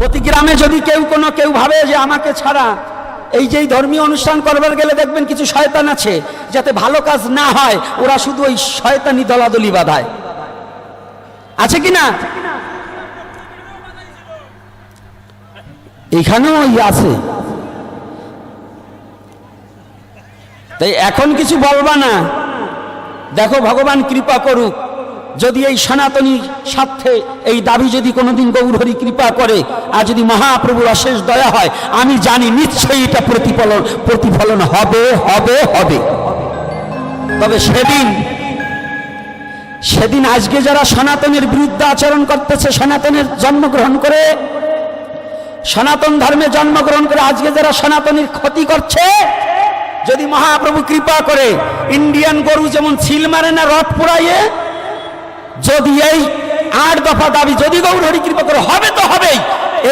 প্রতি গ্রামে যদি কেউ কোনো কেউ ভাবে যে আমাকে ছাড়া এই যেই ধর্মীয় অনুষ্ঠান করবার গেলে দেখবেন কিছু শয়তান আছে, যাতে ভালো কাজ না হয়, ওরা শুধু ওই শয়তানি দলাদলি বাধায়। আছে কি না? এখানেও ওই আছে। তাই এখন কিছু বলবা না। দেখো, ভগবান কৃপা করুক। যদি এই সনাতনী স্বার্থে এই দাবি যদি কোনোদিন গৌরহরি কৃপা করে, আর যদি মহাপ্রভুর অশেষ দয়া হয়, আমি জানি নিশ্চয়ই এটা প্রতিফলন প্রতিফলন হবে হবে হবে। তবে সেদিন সেদিন আজকে যারা সনাতনের বিরুদ্ধে আচরণ করতেছে, সনাতনের জন্মগ্রহণ করে, সনাতন ধর্মে জন্মগ্রহণ করে আজকে যারা সনাতনের ক্ষতি করছে, যদি মহাপ্রভু কৃপা করে, ইন্ডিয়ান গরু যেমন ছিল মারে না রথ পুরাইয়ে যদি এই আট দফা দাবি যদি গৌরহরি কৃপা করে হবে তো হবেই।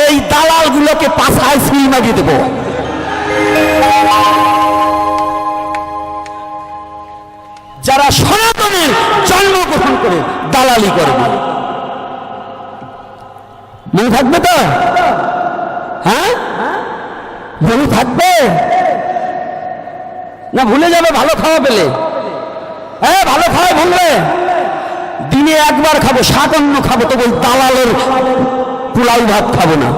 এই দালালগুলোকে পাশায় সিল মাগিয়ে দেবো। যারা সনাতনের জন্মগ্রহণ করে দালালি করবে মনে থাকবে তো? হ্যাঁ? মনে থাকবে? না ভুলে যাবে ভালো খাওয়া পেলে। হ্যাঁ ভালো খাওয়া ভুলবে। দিনে একবার খাব সাতান্ন খাব তো ওই দালালের পোলাও ভাত খাব না।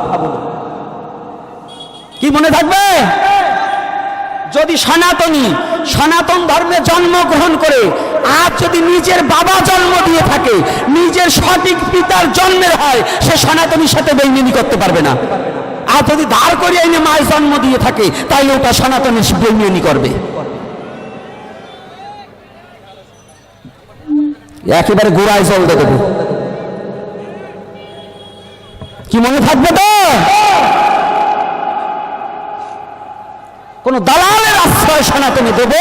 কি মনে থাকবে? যদি সনাতনী, সনাতন ধর্মে জন্মগ্রহণ করে, আজ যদি নিজের বাবা জন্ম দিয়ে থাকে, নিজের সঠিক পিতার জন্মের হয়, সে সনাতনীর সাথে বেইমানি করতে পারবে না। আর যদি ধার করে এনে মায়ের জন্ম দিয়ে থাকে, তাইলে ওটা সনাতনী বেইমানি করবে। একেবারে গোড়ায় জল দেবে। কি মনে থাকবে তো? কোন দালালের আশ্রয় তুমি দেব?